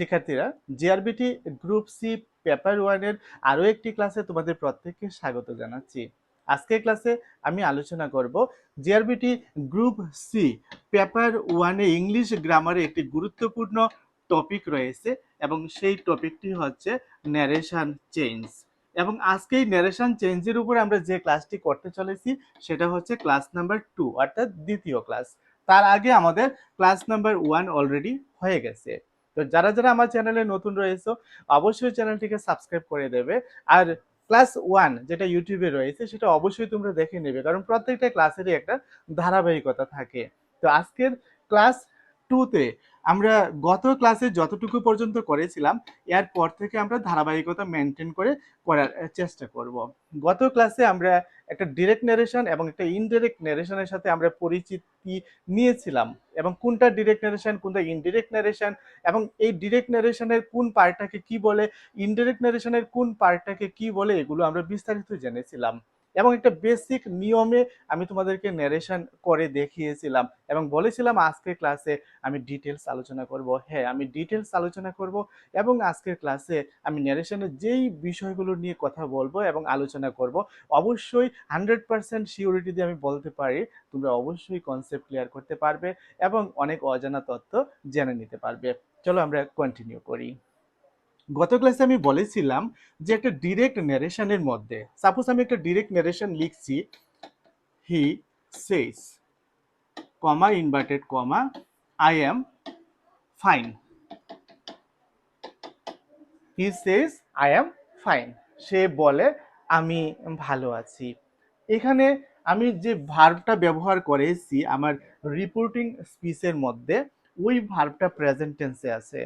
শিক্ষার্থীরা GRBT group C paper ওয়ানের আরও একটি ক্লাসে তোমাদের প্রত্যেককে স্বাগত জানাচ্ছি। আজকের ক্লাসে আমি আলোচনা করব জিআরবিটি গ্রুপ সি পেপার ওয়ানে ইংলিশ গ্রামারে একটি গুরুত্বপূর্ণ টপিক রয়েছে এবং সেই টপিকটি হচ্ছে ন্যারেশন চেঞ্জ এবং আজকে এই ন্যারেশন চেঞ্জের উপর আমরা যে ক্লাসটি করতে চলেছি, সেটা হচ্ছে ক্লাস নাম্বার টু অর্থাৎ দ্বিতীয় ক্লাস তার আগে আমাদের ক্লাস নাম্বার ওয়ান অলরেডি হয়ে গেছে। তো যারা যারা আমার চ্যানেলে নতুন রয়েছে, অবশ্যই চ্যানেলটিকে সাবস্ক্রাইব করে দেবে। আর ক্লাস ওয়ান যেটা ইউটিউবে রয়েছে, সেটা অবশ্যই তোমরা দেখে নেবে, কারণ প্রত্যেকটা ক্লাসেরই একটা ধারাবাহিকতা থাকে। তো আজকের ক্লাস টুতে আমরা গত ক্লাসে যতটুকু পর্যন্ত করেছিলাম এরপর থেকে আমরা ধারাবাহিকতা মেনটেন করে করার চেষ্টা করব। গত ক্লাসে আমরা একটা ডিরেক্ট নারেশন এবং একটা ইনডিরেক্ট নারেশনের সাথে আমরা পরিচিতি নিয়েছিলাম এবং কোনটা ডিরেক্ট নারেশন কোনটা ইনডিরেক্ট নারেশন এবং এই ডিরেক্ট নারেশনের কোন পার্টটাকে কি বলে ইনডিরেক্ট নারেশনের কোন পার্টটাকে কি বলে এগুলো আমরা বিস্তারিত জেনেছিলাম। এবং একটা বেসিক নিয়মে আমি তোমাদেরকে ন্যারেশন করে দেখিয়েছিলাম এবং বলেছিলাম আজকের ক্লাসে আমি ডিটেলস আলোচনা করব। হ্যাঁ আমি ডিটেলস আলোচনা করব এবং আজকের ক্লাসে আমি ন্যারেশনের যেই বিষয়গুলো নিয়ে কথা বলব এবং আলোচনা করব, অবশ্যই হান্ড্রেড পার্সেন্ট সিউরিটি দিয়ে আমি বলতে পারি, তোমরা অবশ্যই কনসেপ্ট ক্লিয়ার করতে পারবে এবং অনেক অজানা তথ্য জেনে নিতে পারবে। চলো আমরা কন্টিনিউ করি। গত ক্লাসে আমি বলেছিলাম যে একটা ডিরেক্ট ন্যারেশনের মধ্যে সাপোজ আমি একটা ডিরেক্ট ন্যারেশন লিখছি he says comma inverted comma I am fine he says I am fine সে বলে, আমি ভালো আছি। এখানে আমি যে ভার্বটা ব্যবহার করেছি, আমার রিপোর্টিং স্পিচের মধ্যে, ওই ভার্বটা প্রেজেন্ট টেন্সে আছে।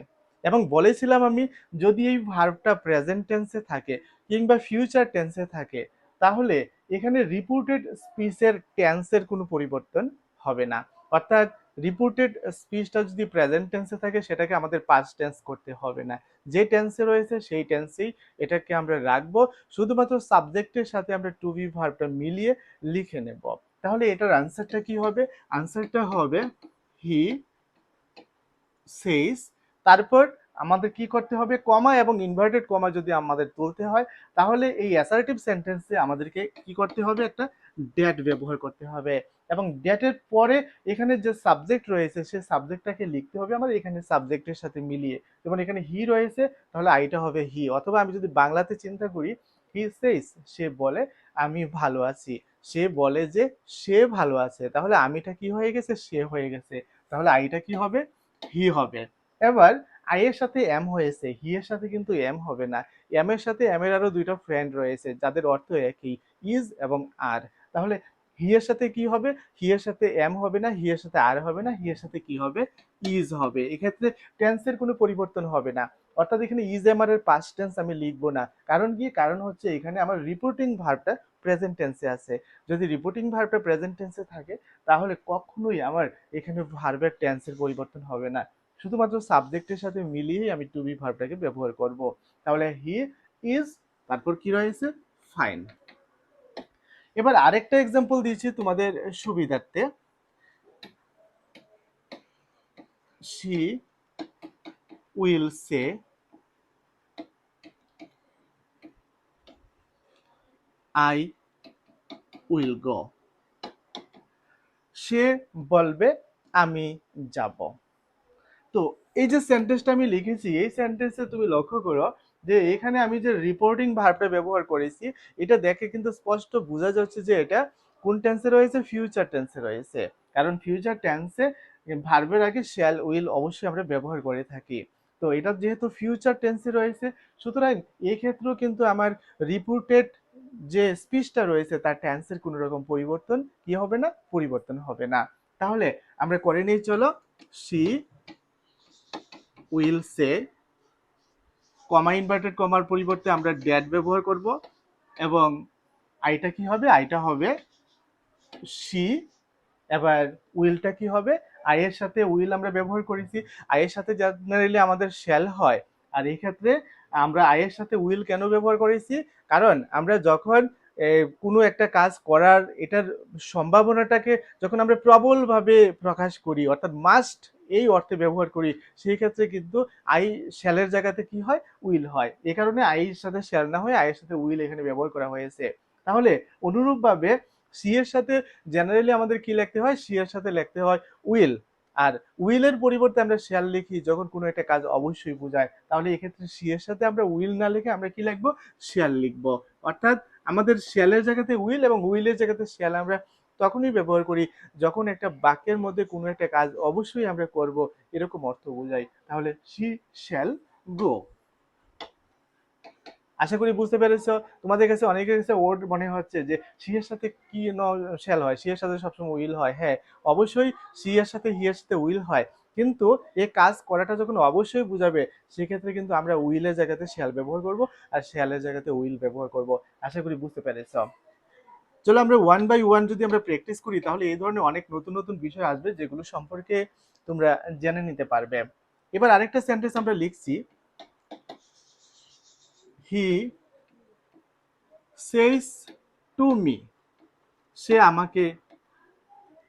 এবং বলেছিলাম আমি, যদি এই ভার্বটা প্রেজেন্ট টেন্সে থাকে কিংবা ফিউচার টেন্সে থাকে, তাহলে এখানে রিপোর্টেড স্পিচের টেন্সের কোনো পরিবর্তন হবে না। অর্থাৎ রিপোর্টেড স্পিচটা যদি প্রেজেন্ট টেন্সে থাকে, সেটাকে আমাদের পাস্ট টেন্স করতে হবে না। যে টেন্সে রয়েছে, সেই টেন্সেই এটাকে আমরা রাখব। শুধুমাত্র সাবজেক্টের সাথে আমরা টু বি ভার্বটা মিলিয়ে লিখে নেব। তাহলে এটার আনসারটা কি হবে? আনসারটা হবে হি সেইস তারপর আমাদের কি করতে হবে? কমা এবং ইনভার্টেড কমা যদি আমাদের তুলতে হয়, তাহলে এই অ্যাসার্টিভ সেন্টেন্সে আমাদেরকে কি করতে হবে? একটা ড্যাট ব্যবহার করতে হবে। এবং ড্যাটের পরে এখানে যে সাবজেক্ট রয়েছে, সে সাবজেক্টটাকে লিখতে হবে আমার এখানে সাবজেক্টের সাথে মিলিয়ে। যেমন এখানে হি রয়েছে, তাহলে আইটা হবে হি অথবা আমি যদি বাংলাতে চিন্তা করি হি সেইস সে বলে, আমি ভালো আছি। সে বলে যে, সে ভালো আছে। তাহলে আমিটা কি হয়ে গেছে? সে হয়ে গেছে। তাহলে আইটা কি হবে? হি হবে। এবার আই এর সাথে এম হয়েছে হি এর সাথে কিন্তু এম হবে না। এম এর সাথে এম এর আরও দুইটা ফ্রেন্ড রয়েছে, যাদের অর্থ একই ইজ এবং আর তাহলে হি এর সাথে কি হবে? হি এর সাথে এম হবে না হি এর সাথে আর হবে না হি এর সাথে কি হবে? ইজ হবে। এক্ষেত্রে টেন্সের কোনো পরিবর্তন হবে না। অর্থাৎ এখানে ইজ এম আর এর পাস্ট টেন্স আমি লিখব না। কারণ কি? কারণ হচ্ছে এখানে আমার রিপোর্টিং ভার্বটা প্রেজেন্ট টেন্সে আছে। যদি রিপোর্টিং ভার্বটা প্রেজেন্ট টেন্সে থাকে, তাহলে কখনোই আমার এখানে ভার্বের টেন্সের পরিবর্তন হবে না। শুধুমাত্র সাবজেক্টের সাথে মিলিয়েই আমি টু বি ভার্বটাকে ব্যবহার করব। তাহলে হি ইজ তারপর কি রয়েছে? ফাইন এবার আরেকটা এক্সাম্পল দিয়েছি তোমাদের সুবিধার্থে। She will say I will go সে বলবে, আমি যাব। তো এই যে সেন্টেন্সটা আমি লিখেছি, এই সেন্টেন্সে তুমি লক্ষ্য করো যে এখানে আমি যে রিপোর্টিং ভার্বটা ব্যবহার করেছি, এটা দেখে কিন্তু স্পষ্ট বোঝা যাচ্ছে যে এটা কোন টেন্সে রয়েছে? ফিউচার টেন্সে রয়েছে। কারণ ফিউচার টেন্সে ভার্বের আগে শ্যাল উইল অবশ্যই আমরা ব্যবহার করে থাকি। তো এটা যেহেতু ফিউচার টেন্সে রয়েছে, সুতরাং এক্ষেত্রেও কিন্তু আমার রিপোর্টেড যে স্পিচটা রয়েছে, তার টেন্সের কোনো রকম পরিবর্তন কি হবে না? পরিবর্তন হবে না। তাহলে আমরা করে নিই, চলো she will say comma inverted কমার পরিবর্তে আমরা ড্যাট ব্যবহার করব এবং আইটা কি হবে? আইটা হবে সি এবার উইলটা কি হবে? আইয়ের সাথে উইল আমরা ব্যবহার করেছি। আইয়ের সাথে জেনারেলি আমাদের শ্যাল হয়। আর এই ক্ষেত্রে আমরা আইয়ের সাথে উইল কেন ব্যবহার করেছি? কারণ আমরা যখন কোনো একটা কাজ করার এটার সম্ভাবনাটাকে যখন আমরা প্রবলভাবে প্রকাশ করি, অর্থাৎ মাস্ট এই অর্থে ব্যবহার করি, সেই ক্ষেত্রে কিন্তু আই শ্যালের জায়গাতে কি হয়? উইল হয়। এ কারণে আইয়ের সাথে শ্যাল না হয়ে আইয়ের সাথে উইল এখানে ব্যবহার করা হয়েছে। তাহলে অনুরূপভাবে সি এর সাথে জেনারেলি আমাদের কি লিখতে হয়? সি এর সাথে লিখতে হয় উইল আর উইলের পরিবর্তে আমরা শ্যাল লিখি যখন কোনো একটা কাজ অবশ্যই বোঝায়, তাহলে এক্ষেত্রে সি এর সাথে আমরা উইল না লিখে আমরা কি লিখব? শ্যাল লিখব। অর্থাৎ আমাদের শ্যালের জায়গাতে উইল এবং উইলের জায়গাতে শ্যাল আমরা তখনই ব্যবহার করি যখন একটা বাক্যের মধ্যে কোনো একটা কাজ অবশ্যই আমরা করব এরকম অর্থ বোঝাই। তাহলে শি শ্যাল গো আশা করি বুঝতে পেরেছ। তোমাদের কাছে অনেকের কাছে ওয়ার্ড মনে হচ্ছে যে সি এর সাথে কি ন শ্যাল হয়? সি এর সাথে সবসময় উইল হয়? হ্যাঁ অবশ্যই সি এর সাথে হি এর সাথে উইল হয়। কিন্তু এই কাজ করাটা যখন অবশ্যই বুঝাবে, সেক্ষেত্রে কিন্তু আমরা উইলের জায়গাতে শেয়াল ব্যবহার করব আর শেয়ালের জায়গাতে উইল ব্যবহার করব। আশা করি বুঝতে পেরেছ। চলো আমরা ওয়ান বাই ওয়ান যদি আমরা প্র্যাকটিস করি, তাহলে এই ধরনের অনেক নতুন নতুন বিষয় আসবে যেগুলো সম্পর্কে তোমরা জেনে নিতে পারবে। এবার আরেকটা সেন্টেন্স আমরা লিখছি। হি সেইস টু মি সে আমাকে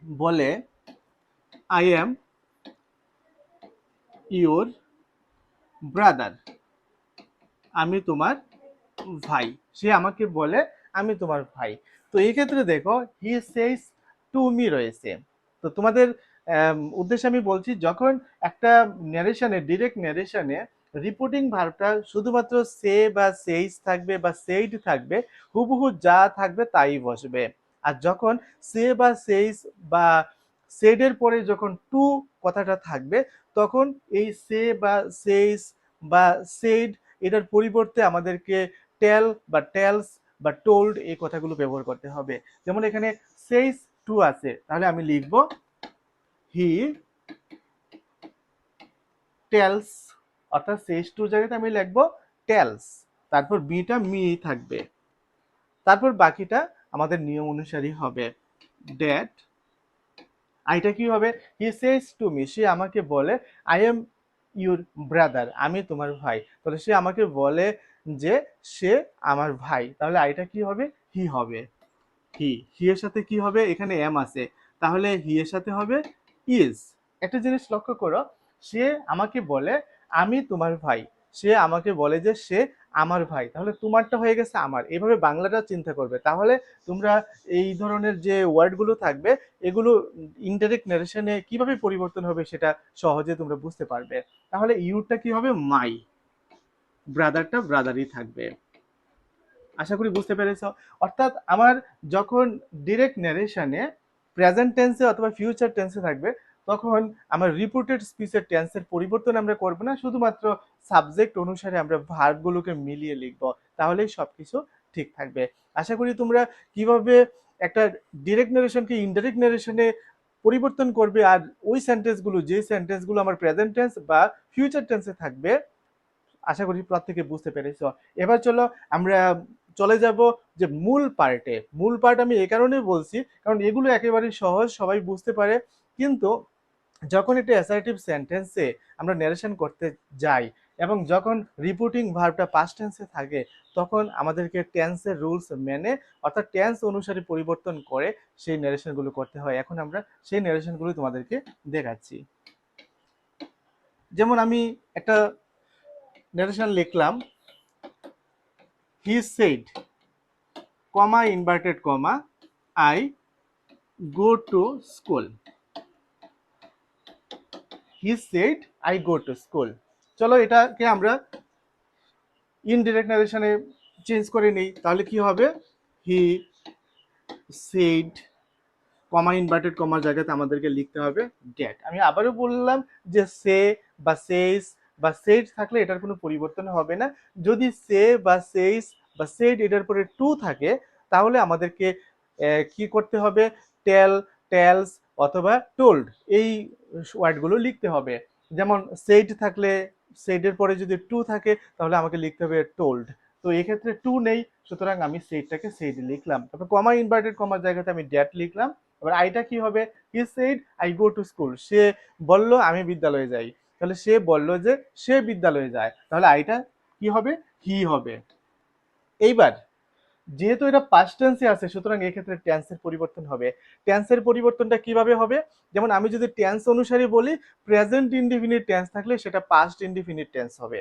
বলে আই এম ইউর ব্রাদার আমি তোমার ভাই। সে আমাকে বলে, আমি তোমার ভাই। তো এই ক্ষেত্রে দেখো হি সেইস টু মি রয়েছে। তো তোমাদের উদ্দেশ্যে আমি বলছি, যখন একটা ন্যারেশনে ডিরেক্ট ন্যারেশনে রিপোর্টিং ভার্বটা শুধুমাত্র সে বা সেইস থাকবে বা সেইড থাকবে, হুবহু যা থাকবে তাই বসবে। আর যখন সে বা সেইস বা সেডের পরে যখন টু কথাটা থাকবে তখন এই সে বা সেইস বা সেড এটার পরিবর্তে আমাদেরকে টেল বা টেলস বা টোল্ড এই কথাগুলো ব্যবহার করতে হবে। যেমন এখানে সেইস টু আছে, তাহলে আমি লিখব হি টেলস, অর্থাৎ সেইস টু জায়গাতে আমি লিখব টেলস, তারপর বিটা মি থাকবে। তারপর বাকিটা আমাদের নিয়ম অনুসারী হবে। ড্যাট আইটা কি হবে? হি সেস টু মি সে আমাকে বলে আই এম ইউর ব্রাদার আমি তোমার ভাই। তাহলে সে আমাকে বলে যে, সে আমার ভাই। তাহলে আইটা কি হবে? হি হবে। হি হি এর সাথে কি হবে? এখানে এম আছে। তাহলে হি এর সাথে হবে ইজ একটা জিনিস লক্ষ্য করো, সে আমাকে বলে, আমি তোমার ভাই। সে আমাকে বলে যে, সে আমার ভাই, তাহলে তোমারটা হয়ে গেছে আমার। এভাবে বাংলাটা চিন্তা করবে। তাহলে তোমরা এই ধরনের যে ওয়ার্ডগুলো থাকবে, এগুলো ইনডাইরেক্ট নারেশনে কীভাবে পরিবর্তন হবে সেটা সহজে তোমরা বুঝতে পারবে। তাহলে ইউটা কি হবে? মাই। ব্রাদারটা ব্রাদারই থাকবে। আশা করি বুঝতে পেরেছ। অর্থাৎ আমার যখন ডিরেক্ট ন্যারেশনে প্রেজেন্ট টেন্সে অথবা ফিউচার টেন্সে থাকবে তখন আমার রিপোর্টেড স্পিচের টেন্সের পরিবর্তন আমরা করব না, শুধুমাত্র সাবজেক্ট অনুসারে আমরা ভার্বগুলোকে মিলিয়ে লিখব, তাহলেই সব কিছু ঠিক থাকবে। আশা করি তোমরা কীভাবে একটা ডিরেক্ট নারেশনকে ইনডাইরেক্ট নারেশনে পরিবর্তন করবে আর ওই সেন্টেন্সগুলো যে সেন্টেন্সগুলো আমার প্রেজেন্ট টেন্স বা ফিউচার টেন্সে থাকবে, আশা করি প্রত্যেকে বুঝতে পেরেছ। এবার চলো আমরা চলে যাব যে মূল পার্টে মূল পার্ট আমি এই কারণে বলছি, কারণ এগুলো একেবারেই সহজ, সবাই বুঝতে পারে, কিন্তু যখন একটা অ্যাসার্টিভ সেন্টেন্সে আমরা ন্যারেশন করতে যাই এবং যখন রিপোর্টিং ভার্বটা পাস্ট টেন্সে থাকে, তখন আমাদেরকে টেন্সের রুলস মেনে, অর্থাৎ টেন্স অনুসারে পরিবর্তন করে সেই ন্যারেশনগুলো করতে হয়। এখন আমরা সেই ন্যারেশনগুলো তোমাদেরকে দেখাচ্ছি। যেমন আমি একটা ন্যারেশন লিখলাম he said comma inverted comma I go to school he said I go to school চলো এটাকে আমরা ইনডিরেক্ট নারেশনে চেঞ্জ করে নিই। তাহলে কি হবে? হি সেড কমা ইনভার্টেড কমার জায়গাতে আমাদেরকে লিখতে হবে ড্যাট আমি আবারও বললাম যে সে বা সেইস বা সেড থাকলে এটার কোনো পরিবর্তন হবে না। যদি সে বা সেইস বা সেড এটার পরে টু থাকে, তাহলে আমাদেরকে কি করতে হবে? টেল টেলস অথবা টোল্ড এই ওয়ার্ডগুলো লিখতে হবে। যেমন সেড থাকলে সেডের পরে যদি টু থাকে, তাহলে আমাকে লিখতে হবে টোল্ড তো এক্ষেত্রে টু নেই, সুতরাং আমি সেডটাকে সেড লিখলাম। তারপর কমা ইনভার্টেড কমার জায়গাতে আমি ড্যাট লিখলাম। এবার আইটা কি হবে? He said I go to school সে বলল, আমি বিদ্যালয়ে যাই। তাহলে সে বলল যে, সে বিদ্যালয়ে যায়। তাহলে আইটা কি হবে? হি হবে। এইবার যেহেতু এটা পাস্ট টেন্সে আছে, সুতরাং এক্ষেত্রে টেন্সের পরিবর্তন হবে। টেন্সের পরিবর্তনটা কীভাবে হবে? যেমন আমি যদি টেন্স অনুসারে বলি প্রেজেন্ট ইনডিফিনিট টেন্স থাকলে সেটা পাস্ট ইনডিফিনিট টেন্স হবে।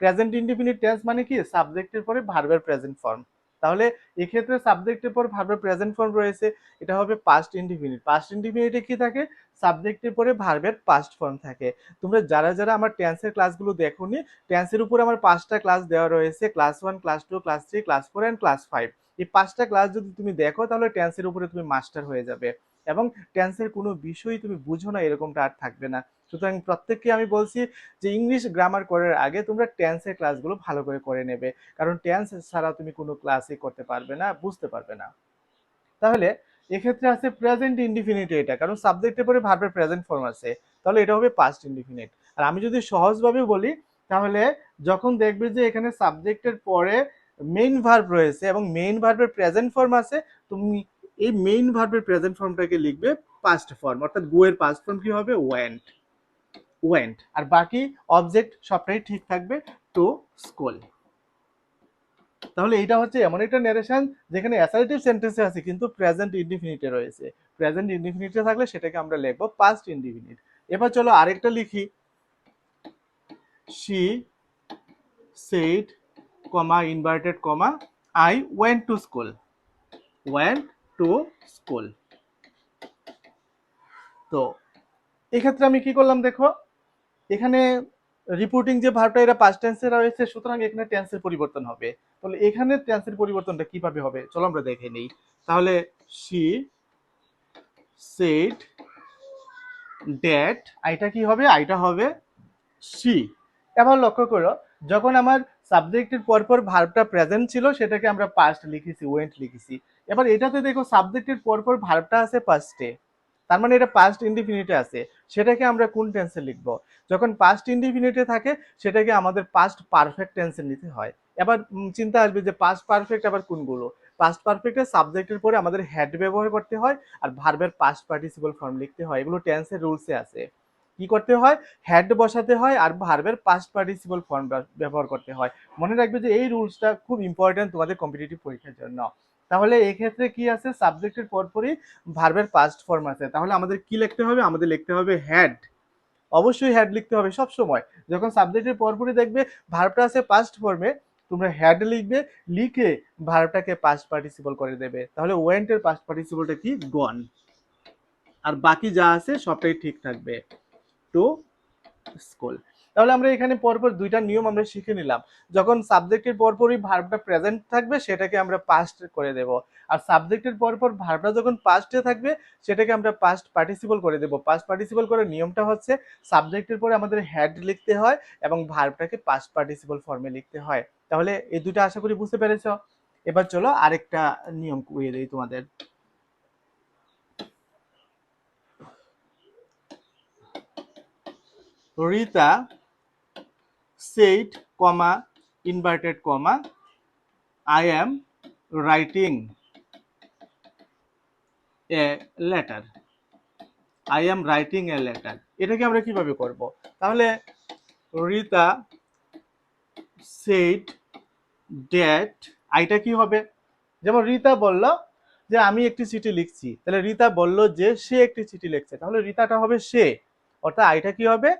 প্রেজেন্ট ইনডিফিনিট টেন্স মানে কি? সাবজেক্টের পরে ভার্বের প্রেজেন্ট ফর্ম তাহলে এক্ষেত্রে সাবজেক্টের পর ভার্বের প্রেজেন্ট ফর্ম রয়েছে, এটা হবে পাস্ট ইনডিফিনিট পাস্ট ইনডিফিনিটে কি থাকে? সাবজেক্টের পরে ভার্বের পাস্ট ফর্ম থাকে। তোমরা যারা যারা আমার টেন্সের ক্লাসগুলো দেখোনি টেন্সের উপর আমার পাঁচটা ক্লাস দেওয়া রয়েছে class one class two class three class four and class five এই পাঁচটা ক্লাস যদি তুমি দেখো, তাহলে টেন্সের উপরে তুমি মাস্টার হয়ে যাবে। এবং টেন্সের কোনো বিষয়ই তুমি বুঝো না, এরকমটা আর থাকবে না। সুতরাং প্রত্যেককে আমি বলছি যে ইংলিশ গ্রামার করার আগে তোমরা টেন্সের ক্লাসগুলো ভালো করে করে নেবে। কারণ টেন্স ছাড়া তুমি কোনো ক্লাসই করতে পারবে না, বুঝতে পারবে না। তাহলে এক্ষেত্রে আছে প্রেজেন্ট ইনডিফিনিট এটা, কারণ সাবজেক্টের পরে ভার্বের প্রেজেন্ট ফর্ম আছে। তাহলে এটা হবে পাস্ট ইনডিফিনিট আর আমি যদি সহজভাবে বলি, তাহলে যখন দেখবে যে এখানে সাবজেক্টের পরে মেইন ভার্ব রয়েছে এবং মেইন ভার্বের প্রেজেন্ট ফর্ম আছে, তুমি এই মেইন ভার্বের প্রেজেন্ট ফর্মটাকে লিখবে পাস্ট ফর্ম অর্থাৎ গো এর পাস্ট ফর্ম কি হবে? ওয়েন্ট ওয়েন্ট আর বাকি অবজেক্ট সবটাই ঠিক থাকবে টু স্কুল তাহলে এটা হচ্ছে এমন একটা নারেশন যেখানে অ্যাসার্টিভ সেন্টেন্সে আছে, কিন্তু প্রেজেন্ট ইনডিফিনিটে রয়েছে। প্রেজেন্ট ইনডিফিনিটে থাকলে সেটাকে আমরা লিখব পাস্ট ইনডিফিনিট এবার চলো আরেকটা লিখি। She said comma inverted comma I went to school went to school তো, এক্ষেত্রে আমি কি করলাম দেখো? এখানে রিপোর্টিং যে ভার্বটা এটা পাস্ট টেন্সে রয়েছে, সুতরাং এখানে টেন্সের পরিবর্তন হবে। তাহলে এখানে টেন্সের পরিবর্তনটা কীভাবে হবে? চলো আমরা দেখে নিই। তাহলে শি সেট ড্যাট আইটা কি হবে? আইটা হবে সি এবার লক্ষ্য করো, যখন আমার সাবজেক্টের পরপর ভার্বটা প্রেজেন্ট ছিল, সেটাকে আমরা পাস্ট লিখেছি ওয়েন্ট লিখেছি। এবার এটাতে দেখো সাবজেক্টের পরপর ভার্বটা আছে পাস্টে তার মানে এটা পাস্ট ইনডিফিনিটে আছে। সেটাকে আমরা কোন টেন্সে লিখব? যখন পাস্ট ইনডিফিনিটে থাকে, সেটাকে আমাদের পাস্ট পারফেক্ট টেন্সে নিতে হয়। এবার চিন্তা আসবে যে পাস্ট পারফেক্ট আবার কোনগুলো? পাস্ট পারফেক্টের সাবজেক্টের পরে আমাদের হেড ব্যবহার করতে হয়, আর ভার্বের পাস্ট পার্টিসিপল ফর্ম লিখতে হয়। এগুলো টেন্সের রুলসে আছে। কি করতে হয়? হেড বসাতে হয়, আর ভার্বের পাস্ট পার্টিসিপল ফর্ম ব্যবহার করতে হয়। মনে রাখবে যে এই রুলসটা খুব ইম্পর্টেন্ট তোমাদের কম্পিটিটিভ পরীক্ষার জন্য। তাহলে এক্ষেত্রে কি আছে? সাবজেক্টের পরপরই ভার্বের পাস্ট ফর্ম আছে। তাহলে আমাদের কি লিখতে হবে? আমাদের লিখতে হবে হ্যাড অবশ্যই হ্যাড লিখতে হবে সব সময় যখন সাবজেক্টের পরপরই দেখবে ভার্বটা আছে পাস্ট ফর্মে তোমরা হেড লিখবে, লিখে ভার্বটাকে পাস্ট পার্টিসিপল করে দেবে। তাহলে ওয়েন্টের পাস্ট পার্টিসিপলটা কি? গন আর বাকি যা আছে সবটাই ঠিক থাকবে। টু স্কুল তাহলে আমরা এখানে পরপর দুইটা নিয়ম আমরা শিখে নিলাম। যখন সাবজেক্টের পরপরই ভার্বটা প্রেজেন্ট থাকবে, সেটাকে আমরা পাস্ট করে দেব। আর সাবজেক্টের পরপর ভার্বটা যখন পাস্টে থাকবে, সেটাকে আমরা পাস্ট পার্টিসিপল করে দেব। পাস্ট পার্টিসিপল করার নিয়মটা হচ্ছে সাবজেক্টের পরে আমাদের হেড লিখতে হয় এবং ভার্বটাকে পাস্ট পার্টিসিপল ফর্মে লিখতে হয়। তাহলে এই দুটো আশা করি বুঝতে পেরেছ? এবার চলো আরেকটা নিয়ম করিয়ে দিই তোমাদের। Rita said comma inverted comma, I am writing a letter. I am writing a letter. এটাকে আমরা কীভাবে করব? তাহলে রিতা said that, আইটা কি হবে? যেমন রিতা বলল যে আমি একটি চিঠি লিখছি। তাহলে রিতা বলল যে সে একটি চিঠি লিখছে। তাহলে রিতাটা হবে সে। অর্থাৎ আইটা কি হবে?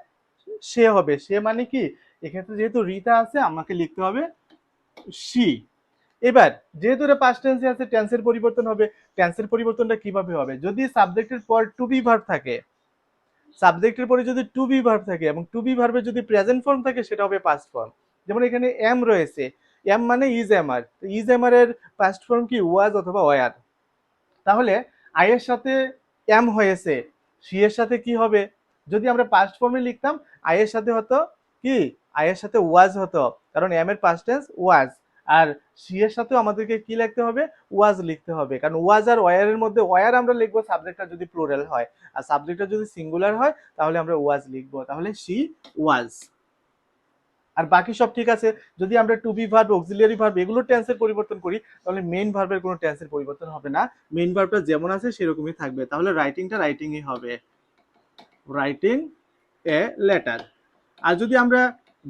সে হবে। সে মানে কি? এক্ষেত্রে যেহেতু রিতা আছে, আমাকে লিখতে হবে সি। এবার, যেহেতু এটা পাস্ট টেন্সে আছে টেন্সের পরিবর্তন হবে টেন্সের পরিবর্তনটা কীভাবে হবে? যদি সাবজেক্টের পর টু বি ভার্ব থাকে সাবজেক্টের পরে যদি টু বি ভার্ব থাকে এবং টু বি ভার্বের যদি প্রেজেন্ট ফর্ম থাকে, সেটা হবে পাস্ট ফর্ম যেমন এখানে এম রয়েছে। এম মানে ইজ এমার ইজ এমার এর পাস্ট ফর্ম কি ওয়াজ অথবা ওয়ার তাহলে আই এর সাথে এম হয়েছে সি এর সাথে কি হবে? যদি আমরা পাস্ট ফর্মে লিখতাম আই এর সাথে হতো কি? আই এর সাথে ওয়াজ হতো, কারণ এম এর পাস্ট টেন্স ওয়াজ। আর সি এর সাথেও আমাদেরকে কি লিখতে হবে? ওয়াজ লিখতে হবে। কারণ ওয়াজ আর ওয়ারের মধ্যে ওয়ার আমরা লিখব সাবজেক্টটা যদি প্লুরাল হয়। আর সাবজেক্টটা যদি সিঙ্গুলার হয়, তাহলে আমরা ওয়াজ লিখব। তাহলে সি ওয়াজ। আর বাকি সব ঠিক আছে। যদি আমরা to be verb auxiliary verb এগুলো টেন্সের পরিবর্তন করি, তাহলে মেইন ভার্বের কোনো টেন্সের পরিবর্তন হবে না। মেইন ভার্বটা যেমন আছে, সেরকমই থাকবে। তাহলে রাইটিংটা রাইটিংই হবে। রাইটিং এ লেটার আর যদি আমরা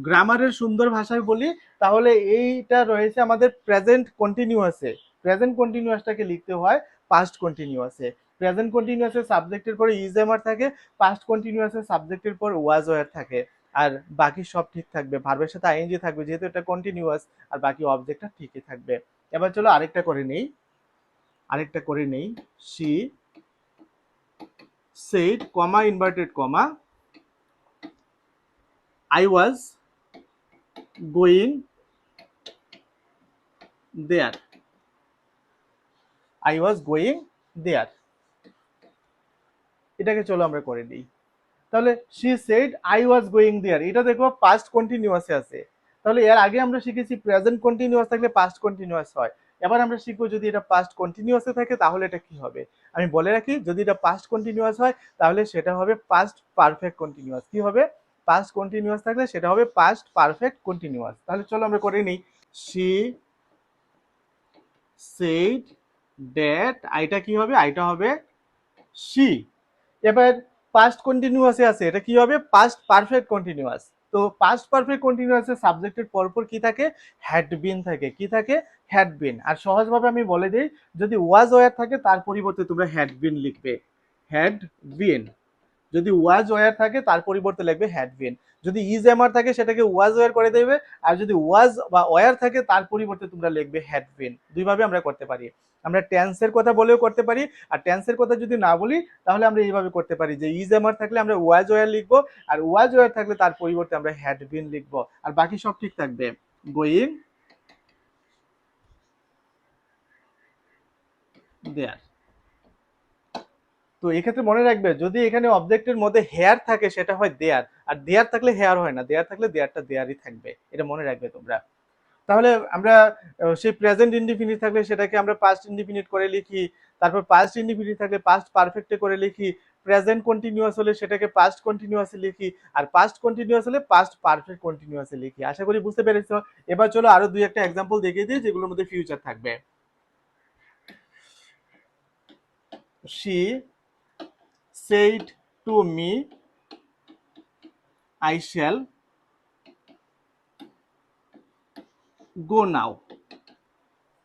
গ্রামারের সুন্দর ভাষায় বলি, তাহলে এইটা রয়েছে আমাদের প্রেজেন্ট কন্টিনিউয়াসে প্রেজেন্ট কন্টিনিউয়াসটাকে লিখতে হয় পাস্ট কন্টিনিউয়াসে প্রেজেন্ট কন্টিনিউয়াসের সাবজেক্টের পরে ইজ এমার থাকে পাস্ট কন্টিনিউয়াসের সাবজেক্টের পর ওয়াজ ওয়ার থাকে। আর বাকি সব ঠিক থাকবে। ভার্বের সাথে আইএনজি থাকবে, যেহেতু এটা কন্টিনিউয়াস আর বাকি অবজেক্টটা ঠিকই থাকবে। এবার চলো আরেকটা করে নেই। আরেকটা করে নেই। She said comma inverted comma I was going there I was going there এটাকে চলো আমরা করে দিই। তাহলে she said, I was going there এটা দেখো, past continuous আছে। তাহলে এর আগে আমরা শিখেছি প্রেজেন্ট কন্টিনিউয়াস থাকলে পাস্ট কন্টিনিউয়াস হয়। এবার আমরা শিখব, যদি এটা পাস্ট কন্টিনিউয়াসে থাকে, তাহলে এটা কি হবে? আমি বলে রাখি, যদি এটা পাস্ট কন্টিনিউয়াস হয়, তাহলে সেটা হবে পাস্ট পারফেক্ট কন্টিনিউয়াস কি হবে? পাস্ট কন্টিনিউয়াস থাকলে সেটা হবে পাস্ট পারফেক্ট কন্টিনিউয়াস তাহলে চলো আমরা করে নিই। শি সেইড ড্যাট আইটা কি হবে? আইটা হবে সি এবার পাস্ট কন্টিনিউয়াসে আছে, এটা কি হবে? পাস্ট পারফেক্ট কন্টিনিউয়াস তো পাস্ট পারফেক্ট কন্টিনিউয়াসের সাবজেক্টের পরপর কি থাকে? হ্যাড বিন থাকে। কি থাকে? হ্যাড বিন আর সহজভাবে আমি বলে দিই, যদি ওয়াজ ওয়ার থাকে, তার পরিবর্তে তোমরা হ্যাড বিন লিখবে। হ্যাড বিন যদি ওয়াজ ওয়ার থাকে, তার পরিবর্তে লিখবে হ্যাড বিন যদি ইজ এমার থাকে, সেটাকে ওয়াজ ওয়ার করে দেবে। আর যদি ওয়াজ বা ওয়ার থাকে, তার পরিবর্তে তোমরা লিখবে হ্যাড বিন দুইভাবে আমরা করতে পারি। আমরা টেন্সের কথা বলেও করতে পারি। আর টেন্সের কথা যদি না বলি, তাহলে আমরা এইভাবে করতে পারি যে ইজ এমার থাকলে আমরা ওয়াজ ওয়ার লিখব, আর ওয়াজ ওয়ার থাকলে তার পরিবর্তে আমরা হ্যাড বিন লিখব। আর বাকি সব ঠিক থাকবে। গোয়িং দেয়ার তো এক্ষেত্রে মনে রাখবে, যদি এখানে অবজেক্টের মধ্যে হেয়ার থাকে, সেটা হয় দেয়ার আর দেয়ার থাকলে হেয়ার হয় না দেয়ার থাকলে দেয়ারটা দেয়ারই থাকবে, এটা মনে রাখবে তোমরা। তাহলে আমরা সেই প্রেজেন্ট ইনডিফিনিট থাকলে সেটাকে আমরা পাস্ট ইনডিফিনিট করে লিখি, তারপর পাস্ট ইনডিফিনিট থাকলে পাস্ট পারফেক্টে করে লিখি প্রেজেন্ট কন্টিনিউয়াস হলে সেটাকে পাস্ট কন্টিনিউয়াসে লিখি, আর পাস্ট কন্টিনিউয়াস হলে পাস্ট পারফেক্ট কন্টিনিউয়াসে লিখি। আশা করি বুঝতে পেরেছ। এবার চলো আরও দুই একটা এক্সাম্পল দেখিয়ে দিই, যেগুলোর মধ্যে ফিউচার থাকবে। she said to me i shall go now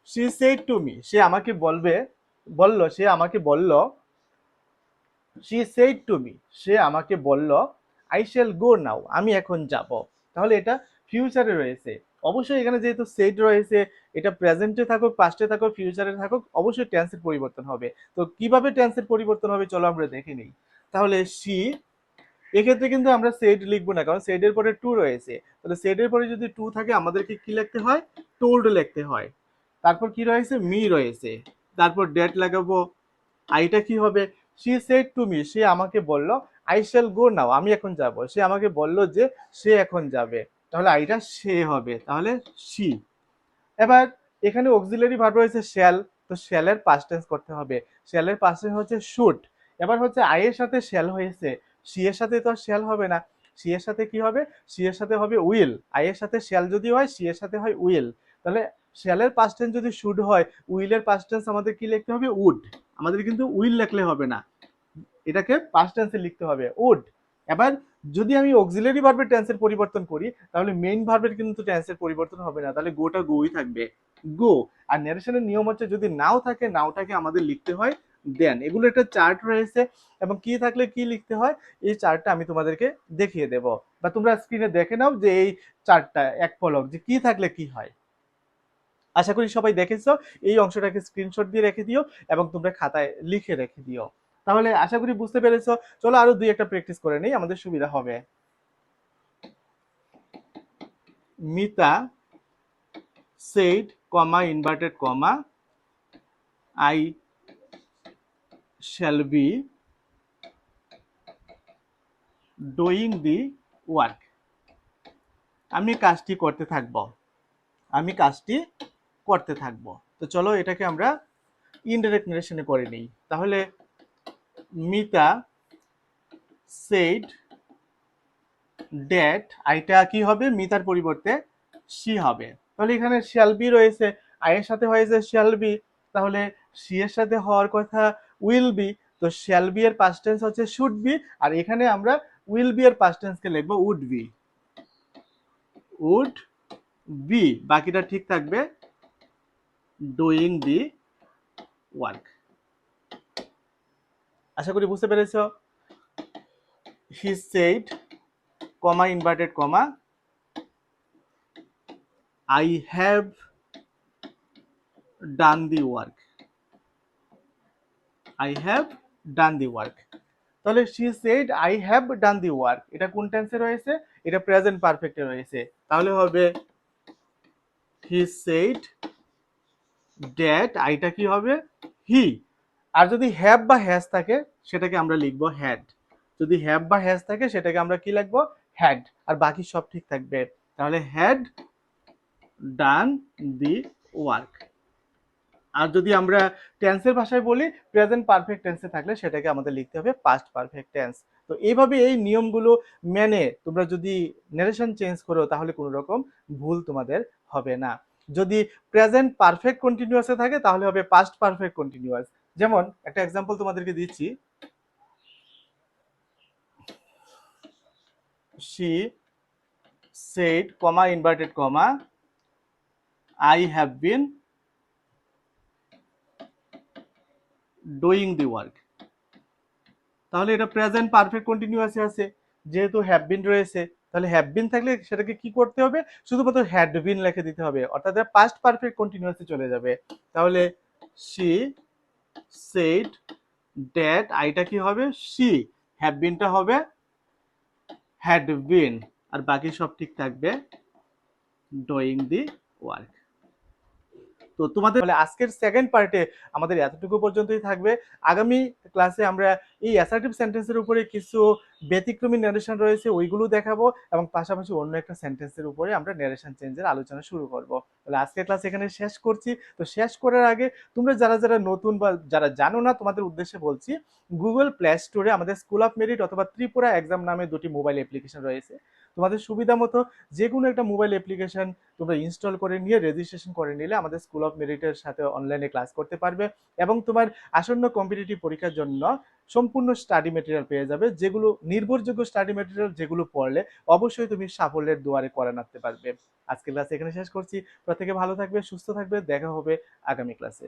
she said to me সে আমাকে বলবে বলল সে আমাকে বলল she said to me সে আমাকে বলল i shall go now আমি এখন যাব তাহলে এটা ফিউচারে রয়েছে অবশ্যই এখানে যেহেতু সেড রয়েছে, এটা প্রেজেন্টে থাকুক পাস্টে থাকুক ফিউচারে থাকুক, অবশ্যই টেন্সের পরিবর্তন হবে। তো কীভাবে টেন্সের পরিবর্তন হবে চলো আমরা দেখে নিই। তাহলে সি এক্ষেত্রে কিন্তু আমরা সেড লিখব না, কারণ সেডের পরে টু রয়েছে। তাহলে সেডের পরে যদি টু থাকে, আমাদেরকে কি লিখতে হয়? টোল্ড লিখতে হয়। তারপর কি রয়েছে? মি রয়েছে। তারপর ডেট লাগাবো। আইটা কি হবে? সি সেড টু মি সে আমাকে বলল আই শ্যাল গো নাও আমি এখন যাব। সে আমাকে বলল যে, সে এখন যাবে। তাহলে আইটা সে হবে, তাহলে সি এবার এখানে অক্সিলারি ভার্ব রয়েছে শ্যাল তো শ্যালের পাস্ট টেন্স করতে হবে। শ্যালের পাশে হচ্ছে শুট এবার হচ্ছে আই এর সাথে শ্যাল হয়েছে। সি এর সাথে তো আর শ্যাল হবে না। সি এর সাথে কি হবে? সি এর সাথে হবে উইল আই এর সাথে শ্যাল যদি হয় সি এর সাথে হয় উইল তাহলে শ্যালের পাস্ট টেন্স যদি শুড হয় উইলের পাস্ট টেন্স আমাদের কি লিখতে হবে? উড আমাদের কিন্তু উইল লিখলে হবে না। এটাকে পাস্ট টেন্সে লিখতে হবে। উড এবার যদি আমি অক্সিলারি ভার্বের টেন্সের পরিবর্তন করি, তাহলে মেইন ভার্বের কিন্তু টেন্সের পরিবর্তন হবে না, তাহলে গোটা গোই থাকবে। গো আর ন্যারেশনের নিয়ম হচ্ছে যদি নাও থাকে নাওটাকে আমাদের লিখতে হয় দেন এগুলো একটা চার্ট রয়েছে, এবং কি থাকলে কি লিখতে হয়, এই চার্টটা আমি তোমাদেরকে দেখিয়ে দেব। বা তোমরা স্ক্রিনে দেখে নাও যে এই চার্টটা এক পলক, যে কি থাকলে কি হয়। আশা করি সবাই দেখেছ, এই অংশটাকে স্ক্রিনশট দিয়ে রেখে দিও, এবং তোমরা খাতায় লিখে রেখে দিও। তাহলে আশা করি বুঝতে পেরেছ। চলো আরও দুই একটা প্র্যাকটিস করে নেই, আমাদের সুবিধা হবে। Mita, said comma inverted comma I shall be doing the work আমি কাজটি করতে থাকব। আমি কাজটি করতে থাকব। তো চলো এটাকে আমরা ইনডাইরেক্ট নারেশনে করে নিই। তাহলে মিতা সেড ড্যাট আইটা কি হবে? মিতার পরিবর্তে সি হবে। তাহলে এখানে শ্যাল বি রয়েছে। আয়ের সাথে হয়েছে শ্যাল বি তাহলে সি এর সাথে হওয়ার কথা উইল বি তো শ্যাল বি এর পাস্ট টেন্স হচ্ছে শুড বি আর এখানে আমরা উইল বি এর পাস্ট টেন্সকে লিখব উড বি উড বি বাকিটা ঠিক থাকবে ডুইং দি ওয়ার্ক আশা করি বুঝতে পেরেছ। He said comma inverted comma I have done the work I have done the work তাহলে she said I have done the work এটা কোন টেন্সে রয়েছে? এটা প্রেজেন্ট পারফেক্টে রয়েছে। তাহলে হবে হি সেড ড্যাট আইটা কি হবে? হি আর যদি হ্যাভ বা হ্যাজ থাকে, সেটাকে আমরা লিখব হ্যাড যদি হ্যাভ বা হ্যাজ থাকে, সেটাকে আমরা কি লিখব? হ্যাড আর বাকি সব ঠিক থাকবে। তাহলে হ্যাড ডান দি ওয়ার্ক আর যদি আমরা টেন্সের ভাষায় বলি প্রেজেন্ট পারফেক্ট টেন্সে থাকলে সেটাকে আমাদের লিখতে হবে পাস্ট পারফেক্ট টেন্স তো এইভাবে এই নিয়মগুলো মেনে তোমরা যদি নারেশন চেঞ্জ করো, তাহলে কোনো রকম ভুল তোমাদের হবে না। যদি প্রেজেন্ট পারফেক্ট কন্টিনিউয়াসে থাকে, তাহলে হবে পাস্ট পারফেক্ট কন্টিনিউয়াস যেমন, একটা এক্সাম্পল তোমাদেরকে দিচ্ছি। She said, comma, inverted comma, i have been doing the work. তাহলে এটা প্রেজেন্ট পারফেক্ট কন্টিনিউয়াসে আছে। যেহেতু হ্যাভ বিন রয়েছে, তাহলে হ্যাভ বিন থাকলে সেটাকে কি করতে হবে? শুধুমাত্র হ্যাড বিন লিখে দিতে হবে। অর্থাৎ পাস্ট পারফেক্ট কন্টিনিউয়াসে চলে যাবে। তাহলে she said ড্যাট আইটা কি হবে? সি হ্যাভ বিনটা হবে? হ্যাড বিন আর বাকি সব ঠিক থাকবে ডোয়িং দি ওয়ার্ক তো তোমাদের আজকের সেকেন্ড পার্টে আমাদের এতটুকু পর্যন্তই থাকবে। আগামী ক্লাসে আমরা এই অ্যাসার্টিভ সেন্টেন্সের উপরে কিছু ব্যতিক্রমী নারেশন রয়েছে, ওইগুলো দেখাবো এবং পাশাপাশি অন্য একটা সেন্টেন্সের উপরে আমরা নারেশন চেঞ্জের আলোচনা শুরু করব। তাহলে আজকের ক্লাস এখানে শেষ করছি। তো শেষ করার আগে তোমরা যারা যারা নতুন বা যারা জানো না, তোমাদের উদ্দেশ্যে বলছি গুগল প্লে স্টোরে আমাদের স্কুল অফ মেরিট অথবা ত্রিপুরা এক্সাম নামে দুটি মোবাইল অ্যাপ্লিকেশন রয়েছে। তোমাদের সুবিধা মতো যে কোনো একটা মোবাইল অ্যাপ্লিকেশন তোমরা ইনস্টল করে নিয়ে রেজিস্ট্রেশন করে নিলে আমাদের স্কুল অফ মেরিটের সাথে অনলাইনে ক্লাস করতে পারবে এবং তোমার আসন্ন কম্পিটিটিভ পরীক্ষার জন্য সম্পূর্ণ স্টাডি মেটেরিয়াল পেয়ে যাবে, যেগুলো নির্ভরযোগ্য স্টাডি মেটেরিয়াল যেগুলো পড়লে অবশ্যই তুমি সাফল্যের দুয়ারে করে নাড়তে পারবে। আজকের ক্লাস এখানে শেষ করছি। প্রত্যেকে ভালো থাকবে, সুস্থ থাকবে, দেখা হবে আগামী ক্লাসে